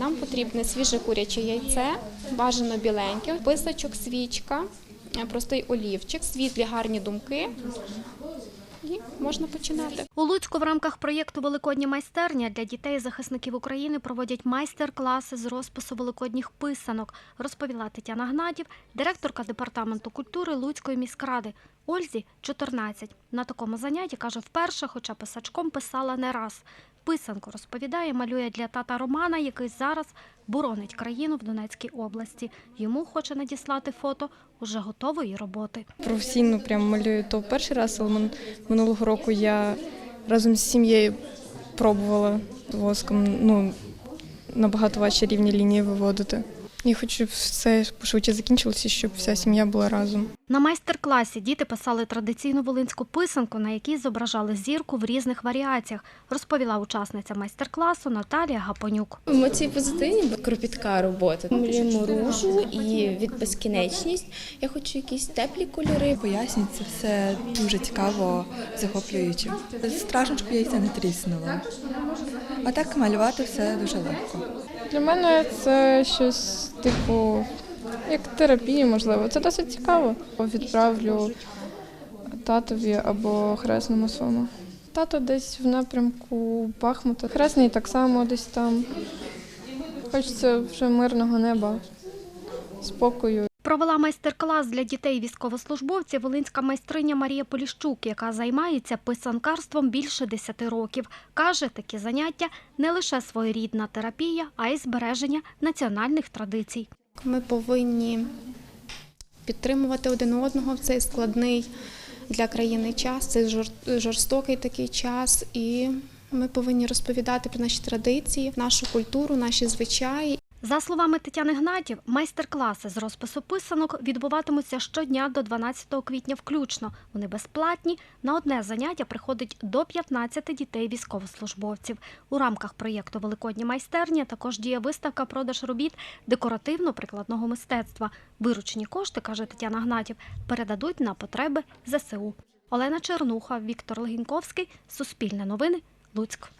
Нам потрібне свіже куряче яйце, бажано біленьке, писачок, свічка, е, простий олівчик, світлі гарні думки. І можна починати. У Луцьку в рамках проєкту Великодня майстерня для дітей захисників України проводять майстер-класи з розпису великодніх писанок, розповіла Тетяна Гнатів, директорка департаменту культури Луцької міськради. Ользі 14. На такому занятті каже вперше, хоча писачком писала не раз. Писанку розповідає, малює для тата Романа, який зараз боронить країну в Донецькій області. Йому хоче надіслати фото уже готової роботи. професійно прям малюю то перший раз, але минулого року я разом з сім'єю пробувала воском ну, набагато важче рівні лінії виводити. І хочу, щоб все пошвидше закінчилося, щоб вся сім'я була разом. На майстер-класі діти писали традиційну волинську писанку, на якій зображали зірку в різних варіаціях, розповіла учасниця майстер-класу Наталія Гапонюк. Емоції позитивні, бо кропітка робота. Малюємо ружу і від безкінечність. Я хочу якісь теплі кольори. Пояснюють це все дуже цікаво, захоплююче. Страшечку яйця не тріснуло. А так малювати все дуже легко. Для мене це щось типу як терапії, можливо. Це досить цікаво. Відправлю татові або хресному своєму. Тато десь в напрямку Бахмута. Хресний так само десь там. Хочеться вже мирного неба, спокою. Провела майстер-клас для дітей військовослужбовців волинська майстриня Марія Поліщук, яка займається писанкарством більше 10 років. Каже, такі заняття не лише своєрідна терапія, а й збереження національних традицій. Ми повинні підтримувати один одного в цей складний для країни час, цей жорстокий такий час. І ми повинні розповідати про наші традиції, нашу культуру, наші звичаї. За словами Тетяни Гнатів, майстер-класи з розпису писанок відбуватимуться щодня до 12 квітня включно. Вони безплатні. На одне заняття приходить до 15 дітей військовослужбовців. У рамках проєкту Великодні майстерня також діє виставка продаж робіт декоративно-прикладного мистецтва. Виручені кошти, каже Тетяна Гнатів, передадуть на потреби ЗСУ. Олена Чернуха, Віктор Легінковський, Суспільне новини, Луцьк.